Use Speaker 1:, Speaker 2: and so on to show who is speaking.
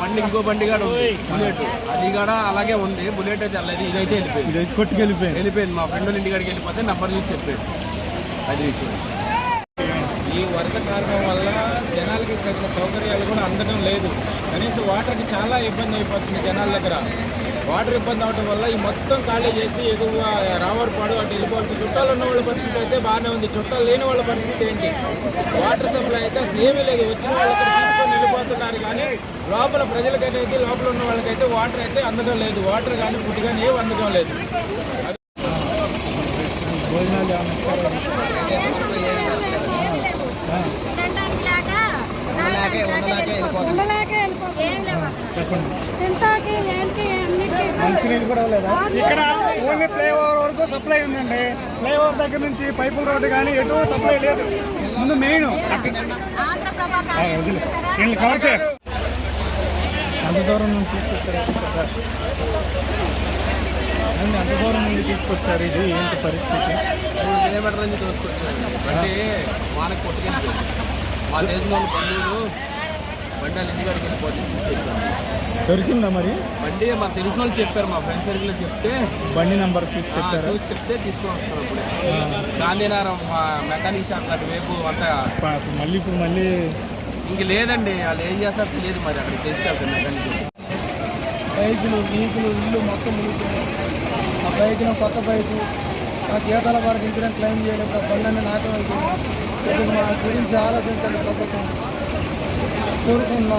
Speaker 1: బండి ఇంకో బండి కూడా ఉంది. బుల్లెట్. అది కూడా అలాగే ఉంది. బుల్లెట్ అయితే వెళ్ళలేదు ఇదైతే వెళ్ళిపోయింది.
Speaker 2: ఇది కొట్టుకెళ్ళిపోయింది.
Speaker 1: వెళ్ళిపోయింది. మా ఫ్రెండ్ ఇంటికాడికి వెళ్ళిపోతే నంబర్ చూసి చెప్పాడు. అది విషయం
Speaker 3: ఈ వరద కారణం వల్ల జనాలకి తగిన సౌకర్యాలు కూడా అందడం లేదు. కనీసం వాటర్కి చాలా ఇబ్బంది అయిపోతుంది జనాల దగ్గర. వాటర్ ఇబ్బంది అవడం వల్ల ఈ మొత్తం ఖాళీ చేసి ఎగువ రావర్పాడు అటు వెళ్ళిపోవచ్చు. చుట్టాలు ఉన్న వాళ్ళ పరిస్థితి అయితే బాగానే ఉంది. చుట్టాలు లేని వాళ్ళ పరిస్థితి ఏంటి? వాటర్ సప్లై అయితే అసలు ఏమీ లేదు. వచ్చిన వాళ్ళకి తీసుకొని వెళ్ళిపోతున్నారు కానీ లోపల ప్రజలకైతే లోపల ఉన్న వాళ్ళకైతే వాటర్ అయితే అందడం లేదు. వాటర్ కానీ ఫుడ్ కానీ ఏమి అందడం లేదు.
Speaker 2: ఏమన్నా ఇస్తారా? చెప్పండి
Speaker 4: తింటాకి ఏంటి అన్నిటికీ
Speaker 2: మంచినీళ్ళు కూడా లేదా
Speaker 5: ఇక్కడ ఓన్లీ ఫ్లైఓవర్ వరకు సప్లై ఉందండి. ఫ్లైఓవర్ దగ్గర నుంచి పైపుల రోడ్డు కానీ ఎటు సప్లై లేదు. ముందు మెయిన్. వీళ్ళు కవర్
Speaker 2: అంత దూరం నుంచి తీసుకొచ్చారు అంత దూరం నుండి తీసుకొచ్చారు. ఇది ఏంటి పరిస్థితి?
Speaker 1: కిలోమీటర్ నుంచి తోసుకొచ్చాడు బండి వానకు కొట్టుకెళ్ళిపోయింది. మా బంధువులు బండి వాళ్ళ ఇంటికాడికి వెళ్ళిపోతే తీసుకెళ్ళిపోయింది
Speaker 2: దొరికిందా మరి?
Speaker 1: బండి మా తెలిసిన వాళ్ళు చెప్పారు మా ఫ్రెండ్ సర్కిల్ చెప్తే.
Speaker 2: బండి నంబర్ చూసి
Speaker 1: ఆ,
Speaker 2: చెప్పారా?
Speaker 1: చూసి చెప్తే తీసుకొని వస్తారు అప్పుడే. గాంధీనగరం మా మెకానిక్ షాప్ అటు వైపు అంతా.
Speaker 2: మళ్ళీ ఇప్పుడు మళ్ళీ
Speaker 1: ఇంక లేదండి వాళ్ళు ఏం చేస్తారో తెలియదు మరి అక్కడికి తీసుకెళ్తారు మెకానిక్
Speaker 5: బైకులు వీకులు ఇల్లు మొత్తం ఆ బైక్లో కొత్త బైకు ఆ జీతాల వరకు ఇన్సూరెన్స్ క్లెయిమ్ చేయలేదు బండి నాటం అయిపోయింది ఇప్పుడు మా గురించి ఆలోచించండి ప్రభుత్వం. Doğru konuma.